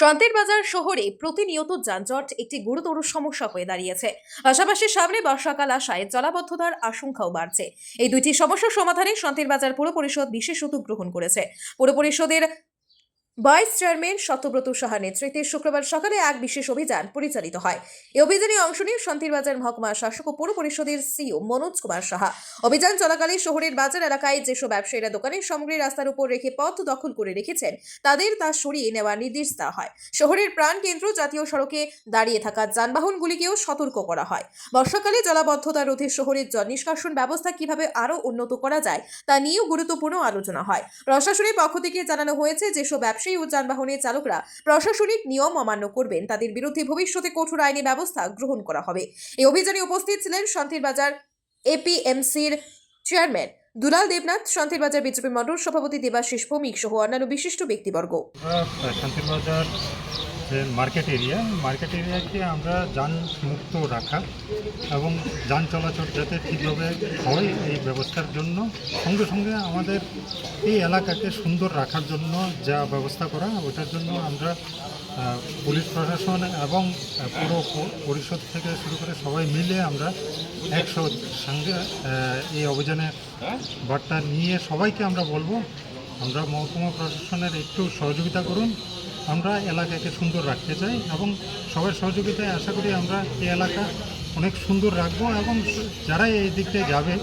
শান্তির বাজার শহরে প্রতিনিয়ত যানজট একটি গুরুতর সমস্যা হয়ে দাঁড়িয়েছে। পাশাপাশি সামনে বর্ষাকাল আসায় জলাবদ্ধতার আশঙ্কাও বাড়ছে। এই দুইটি সমস্যা সমাধানে শান্তির বাজার পুর পরিষদ বিশেষ উদ্যোগ গ্রহণ করেছে। পুর পরিষদের ভাইস চেয়ারম্যান সত্যব্রত সাহার নেতৃত্বে শুক্রবার সকালে এক বিশেষ অভিযান পরিচালিত হয়। এই অভিযানে অংশ নিয়ে শান্তিরবাজার মহকুমা শাসক ও পৌর পরিষদের সিও মনোজ কুমার সাহা। অভিযান চলাকালে শহরের বাজার এলাকায় যেসব ব্যবসায়ীরা দোকানের সামগ্রী রাস্তার উপর রেখে পথ দখল করে রেখেছেন, তাদের তা সরিয়ে নেওয়ার নির্দেশ দেওয়া হয়। শহরের প্রাণকেন্দ্র জাতীয় সড়কে দাঁড়িয়ে থাকা যানবাহনগুলিকেও সতর্ক করা হয়। বর্ষাকালে জলাবদ্ধতা রোধে শহরের জল নিষ্কাশন ব্যবস্থা কীভাবে আরও উন্নত করা যায়, তা নিয়েও গুরুত্বপূর্ণ আলোচনা হয়। প্রশাসনের পক্ষ থেকে জানানো হয়েছে, যেসব ব্যবসায়ী ও যানবাহনের চালকরা প্রশাসনিক নিয়ম অমান্য করবেন। তাদের বিরুদ্ধে ভবিষ্যতে কঠোর আইনি ব্যবস্থা গ্রহণ করা হবে। এই অভিযানে উপস্থিত ছিলেন শান্তির বাজার এপিএমসির চেয়ারম্যান দুলাল দেবনাথ, শান্তির বাজার বিজেপি মন্ডল সভাপতি দেবাশিস ভৌমিক সহ অন্যান্য বিশিষ্ট ব্যক্তিবর্গ। যে মার্কেট এরিয়া মার্কেট এরিয়াকে আমরা যান মুক্ত রাখা এবং যান চলাচল যাতে ঠিকভাবে হয় এই ব্যবস্থার জন্য, সঙ্গে সঙ্গে আমাদের এই এলাকাকে সুন্দর রাখার জন্য যা ব্যবস্থা করা, ওটার জন্য আমরা পুলিশ প্রশাসন এবং পুরো পরিষদ থেকে শুরু করে সবাই মিলে আমরা একশো সঙ্গে এই অভিযানে বার্তা নিয়ে সবাইকে আমরা বলব, আমরা মহকুমা প্রশাসনের একটু সহযোগিতা করুন। আমরা এলাকাকে সুন্দর রাখতে চাই এবং সবার সহযোগিতায় আশা করি আমরা এই এলাকা অনেক সুন্দর রাখব এবং যারা এই দিক দিয়ে যাবে,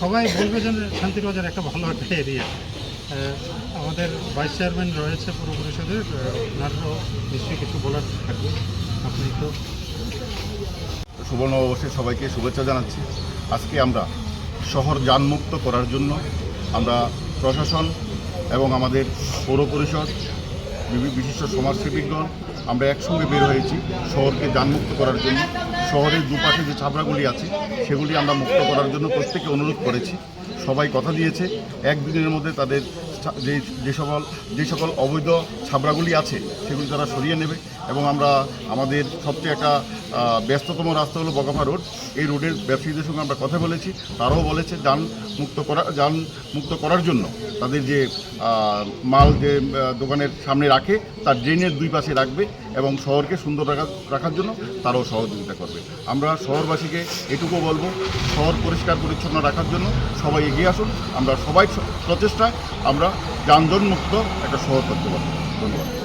সবাই বলবে যে শান্তিবাজার একটা ভালো একটা এরিয়া আমাদের ভাইস চেয়ারম্যান রয়েছে পুরো পরিষদের ওনারও নিশ্চয়ই কিছু বলার থাকবে। আপনি তো সুবর্ণ অবশ্যই সবাইকে শুভেচ্ছা জানাচ্ছি। আজকে আমরা শহর যানমুক্ত করার জন্য আমরা প্রশাসন এবং আমাদের পৌর পরিষদ বিশিষ্ট সমাজসেবীগণ, আমরা একসঙ্গে বের হয়েছি শহরকে যানমুক্ত করার জন্য। শহরের দুপাশে যে ছাপড়াগুলি আছে, সেগুলি আমরা মুক্ত করার জন্য প্রত্যেকে অনুরোধ করেছি। সবাই কথা দিয়েছে, একদিনের মধ্যে তাদের যে যে সকল যে সকল অবৈধ ছাবড়াগুলি আছে, সেগুলি তারা সরিয়ে নেবে এবং আমরা আমাদের সবচেয়ে একটা ব্যস্ততম রাস্তা হলো বগাফা রোড। এই রোডের ব্যবসায়ীদের সঙ্গে আমরা কথা বলেছি, তারাও বলেছে যান মুক্ত করা, যান মুক্ত করার জন্য তাদের যে মাল যে দোকানের সামনে রাখে, তার ড্রেনের দুই পাশে রাখবে। এবং শহরকে সুন্দর রাখা রাখার জন্য তারাও সহযোগিতা করবে। আমরা শহরবাসীকে এটুকু বলব, শহর পরিষ্কার পরিচ্ছন্ন রাখার জন্য সবাই এগিয়ে আসুন। আমরা সবাই প্রচেষ্টায় আমরা যানজনমুক্ত একটা শহর করতে পারব। ধন্যবাদ।